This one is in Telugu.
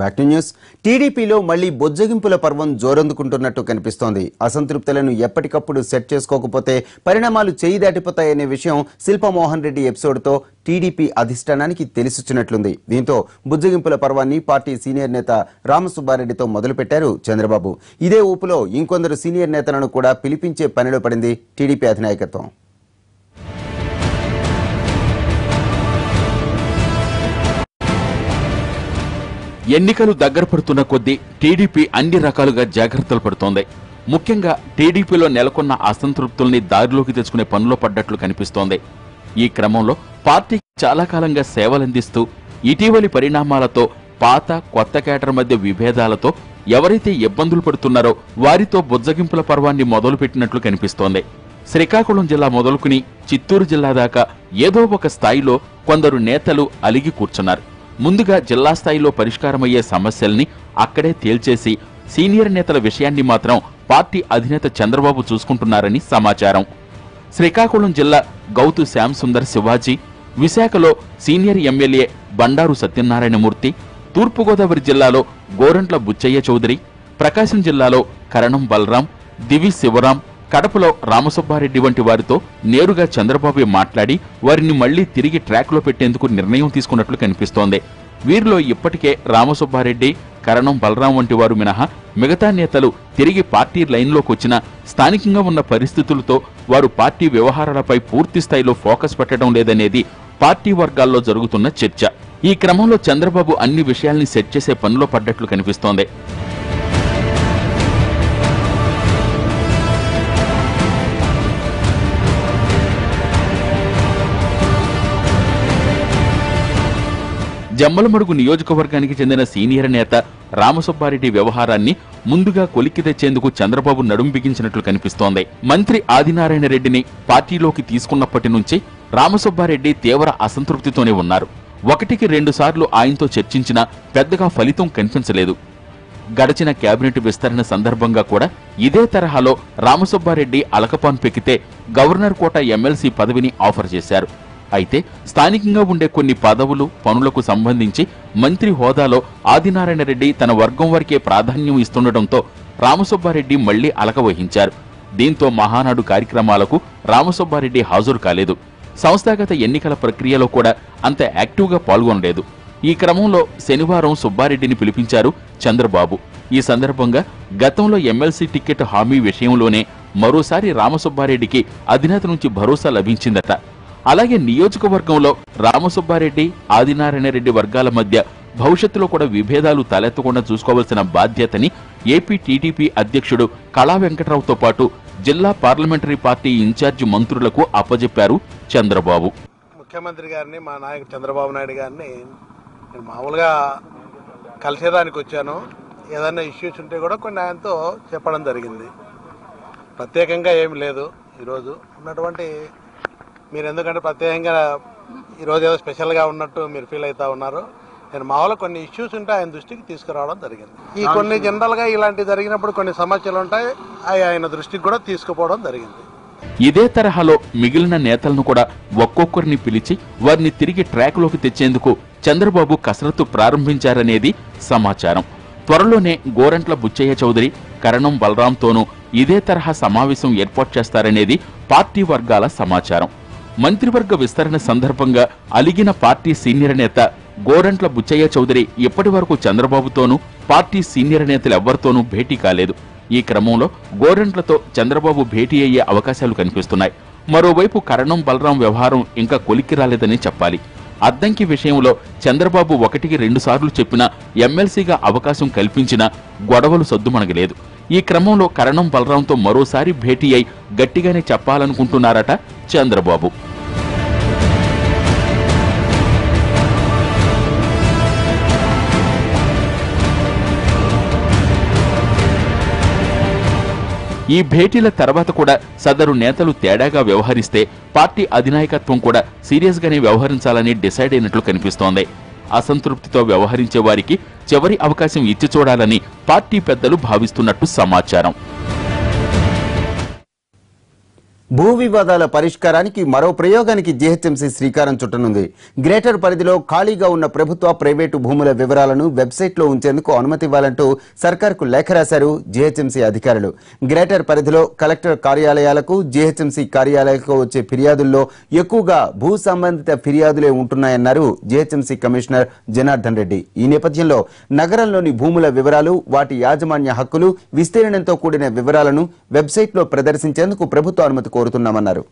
Back to news. టీడీపీలో మళ్ళీ బొజ్జగింపుల పర్వం జోరందుకుంటున్నట్టు కనిపిస్తోంది. అసంతృప్తులను ఎప్పటికప్పుడు సెట్ చేసుకోకపోతే పరిణామాలు చేయి దాటిపోతాయనే విషయం శిల్పమోహన్ రెడ్డి ఎపిసోడ్తో టీడీపీ అధిష్టానానికి తెలిసొచ్చినట్లుంది. దీంతో బుజ్జగింపుల పర్వాన్ని పార్టీ సీనియర్ నేత రామసుబ్బారెడ్డితో మొదలుపెట్టారు చంద్రబాబు. ఇదే ఊపులో ఇంకొందరు సీనియర్ నేతలను కూడా పిలిపించే పనిలో పడింది టీడీపీ అధినాయకత్వం. ఎన్నికలు దగ్గర పడుతున్న కొద్దీ టీడీపీ అన్ని రకాలుగా జాగ్రత్తలు పడుతోంది. ముఖ్యంగా టీడీపీలో నెలకొన్న అసంతృప్తుల్ని దారిలోకి తెచ్చుకునే పనిలో పడ్డట్లు కనిపిస్తోంది. ఈ క్రమంలో పార్టీకి చాలా కాలంగా సేవలందిస్తూ ఇటీవలి పరిణామాలతో పాత కొత్త కేటర్ మధ్య విభేదాలతో ఎవరైతే ఇబ్బందులు పడుతున్నారో వారితో బుజ్జగింపుల పర్వాన్ని మొదలుపెట్టినట్లు కనిపిస్తోంది. శ్రీకాకుళం జిల్లా మొదలుకుని చిత్తూరు జిల్లా దాకా ఏదో ఒక స్థాయిలో కొందరు నేతలు అలిగి కూర్చున్నారు. ముందుగా జిల్లా స్థాయిలో పరిష్కారమయ్యే సమస్యల్ని అక్కడే తేల్చేసి సీనియర్ నేతల విషయాన్ని మాత్రం పార్టీ అధినేత చంద్రబాబు చూసుకుంటున్నారని సమాచారం. శ్రీకాకుళం జిల్లా గౌతు శ్యామ్ సుందర్ శివాజీ విశాఖలో సీనియర్ ఎమ్మెల్యే బండారు సత్యనారాయణమూర్తి తూర్పుగోదావరి జిల్లాలో గోరంట్ల బుచ్చయ్య చౌదరి ప్రకాశం జిల్లాలో కరణం బలరాం దివి శివరాం కడపలో రామసుబ్బారెడ్డి వంటి వారితో నేరుగా చంద్రబాబు మాట్లాడి వారిని మళ్ళీ తిరిగి ట్రాక్లో పెట్టేందుకు నిర్ణయం తీసుకున్నట్లు కనిపిస్తోంది. వీరిలో ఇప్పటికే రామసుబ్బారెడ్డి కరణం బలరాం వంటి వారు మినహా మిగతా నేతలు తిరిగి పార్టీ లైన్లోకి వచ్చిన స్థానికంగా ఉన్న పరిస్థితులతో వారు పార్టీ వ్యవహారాలపై పూర్తి స్థాయిలో ఫోకస్ పెట్టడం లేదనేది పార్టీ వర్గాల్లో జరుగుతున్న చర్చ. ఈ క్రమంలో చంద్రబాబు అన్ని విషయాల్ని సెట్ చేసే పనిలో పడ్డట్లు కనిపిస్తోంది. జమ్మలమడుగు నియోజకవర్గానికి చెందిన సీనియర్ నేత రామసుబ్బారెడ్డి వ్యవహారాన్ని ముందుగా కొలిక్కి తెచ్చేందుకు చంద్రబాబు నడుం బిగించినట్లు కనిపిస్తోంది. మంత్రి ఆదినారాయణ రెడ్డిని పార్టీలోకి తీసుకున్నప్పటి నుంచి రామసుబ్బారెడ్డి తీవ్ర అసంతృప్తితోనే ఉన్నారు. ఒకటికి రెండు సార్లు ఆయనతో చర్చించినా పెద్దగా ఫలితం కనిపించలేదు. గడచిన కేబినెట్ విస్తరణ సందర్భంగా కూడా ఇదే తరహాలో రామసుబ్బారెడ్డి అలకపాన్ పెక్కితే గవర్నర్ కోట ఎమ్మెల్సీ పదవిని ఆఫర్ చేశారు. అయితే స్థానికంగా ఉండే కొన్ని పదవులు పనులకు సంబంధించి మంత్రి హోదాలో ఆదినారాయణ రెడ్డి తన వర్గం వారికే ప్రాధాన్యం ఇస్తుండటంతో రామసుబ్బారెడ్డి మళ్ళీ అలక వహించారు దీంతో మహానాడు కార్యక్రమాలకు రామసుబ్బారెడ్డి హాజరు కాలేదు. సంస్థాగత ఎన్నికల ప్రక్రియలో కూడా అంత యాక్టివ్గా పాల్గొనలేదు. ఈ క్రమంలో శనివారం సుబ్బారెడ్డిని పిలిపించారు చంద్రబాబు. ఈ సందర్భంగా గతంలో ఎమ్మెల్సీ టికెట్ హామీ విషయంలోనే మరోసారి రామసుబ్బారెడ్డికి అధినేత నుంచి భరోసా లభించిందట. అలాగే నియోజకవర్గంలో రామసుబ్బారెడ్డి ఆదినారాయణ రెడ్డి వర్గాల మధ్య భవిష్యత్తులో కూడా విభేదాలు తలెత్తకుండా చూసుకోవాల్సిన బాధ్యతని ఏపీ టీడీపీ అధ్యక్షుడు కళా వెంకట్రావుతో పాటు జిల్లా పార్లమెంటరీ పార్టీ ఇన్ఛార్జి మంత్రులకు అప్పజెప్పారు చంద్రబాబు. ముఖ్యమంత్రి గారిని మా నాయకుడు చంద్రబాబు నాయుడు గారిని నేను మామూలుగా కలిసేదానికి వచ్చాను. ఏదైనా ఇష్యూస్ ఉంటే కూడా కొన్ని ఆయనతో చెప్పడం జరిగింది. ప్రత్యేకంగా ఏమి లేదు ఈరోజు. ఉన్నటువంటి మీరు ఎందుకంటే ప్రత్యేకంగా ఈరోజు ఏదో స్పెషల్గా ఉన్నట్టు మీరు ఫీల్ అవుతా ఉన్నారు. నేను మామూలుగా కొన్ని ఇష్యూస్ ఉంటే ఆయన దృష్టికి తీసుకురావడం జరిగింది. ఈ కొన్ని జనరల్గా ఇలాంటివి జరిగినప్పుడు కొన్ని సమస్యలు ఉంటాయి అవి ఆయన దృష్టికి కూడా తీసుకుపోవడం జరిగింది. ఇదే తరహాలో మిగిలిన నేతలను కూడా ఒక్కొక్కరిని పిలిచి వారిని తిరిగి ట్రాక్లోకి తెచ్చేందుకు చంద్రబాబు కసరత్తు ప్రారంభించారనేది సమాచారం. త్వరలోనే గోరంట్ల బుచ్చయ్య చౌదరి కరణం బలరాంతోనూ ఇదే తరహా సమావేశం ఏర్పాటు చేస్తారనేది పార్టీ వర్గాల సమాచారం. మంత్రివర్గ విస్తరణ సందర్భంగా అలిగిన పార్టీ సీనియర్ నేత గోరంట్ల బుచ్చయ్య చౌదరి ఇప్పటి వరకు చంద్రబాబుతోనూ పార్టీ సీనియర్ నేతలెవ్వరితోనూ భేటీ కాలేదు. ఈ క్రమంలో గోరంట్లతో చంద్రబాబు భేటీ అయ్యే అవకాశాలు కనిపిస్తున్నాయి. మరోవైపు కరణం బలరాం వ్యవహారం ఇంకా కొలిక్కి రాలేదని చెప్పాలి. అద్దంకి విషయంలో చంద్రబాబు ఒకటికి రెండుసార్లు చెప్పినా ఎమ్మెల్సీగా అవకాశం కల్పించినా గొడవలు సద్దుమణగలేదు ఈ క్రమంలో కరణం బలరాంతో మరోసారి భేటీ అయి గట్టిగానే చెప్పాలనుకుంటున్నారట చంద్రబాబు. ఈ భేటీల తర్వాత కూడా సదరు నేతలు తేడాగా వ్యవహరిస్తే పార్టీ అధినాయకత్వం కూడా సీరియస్ గానే వ్యవహరించాలని డిసైడ్ అయినట్లు కనిపిస్తోంది. అసంతృప్తితో వ్యవహరించే వారికి చివరి అవకాశం ఇచ్చి చూడాలని పార్టీ పెద్దలు భావిస్తున్నట్టు సమాచారం. భూ వివాదాల పరిష్కారానికి మరో ప్రయోగానికి జీహెచ్ఎంసీ శ్రీకారం చుట్టనుంది. గ్రేటర్ పరిధిలో ఖాళీగా ఉన్న ప్రభుత్వ ప్రైవేటు భూముల వివరాలను వెబ్సైట్లో ఉంచేందుకు అనుమతి ఇవ్వాలంటూ సర్కార్కు లేఖ రాశారు జీహెచ్ఎంసీ అధికారులు. గ్రేటర్ పరిధిలో కలెక్టర్ కార్యాలయాలకు జీహెచ్ఎంసీ కార్యాలయాలకు వచ్చే ఫిర్యాదుల్లో ఎక్కువగా భూ సంబంధిత ఫిర్యాదులే ఉంటున్నాయన్నారు జీహెచ్ఎంసీ కమిషనర్ జనార్దన్ రెడ్డి. ఈ నేపథ్యంలో నగరంలోని భూముల వివరాలు వాటి యాజమాన్య హక్కులు విస్తీర్ణంతో కూడిన వివరాలను వెబ్సైట్లో ప్రదర్శించేందుకు ప్రభుత్వ అనుమతి కోరుతున్నామన్నారు.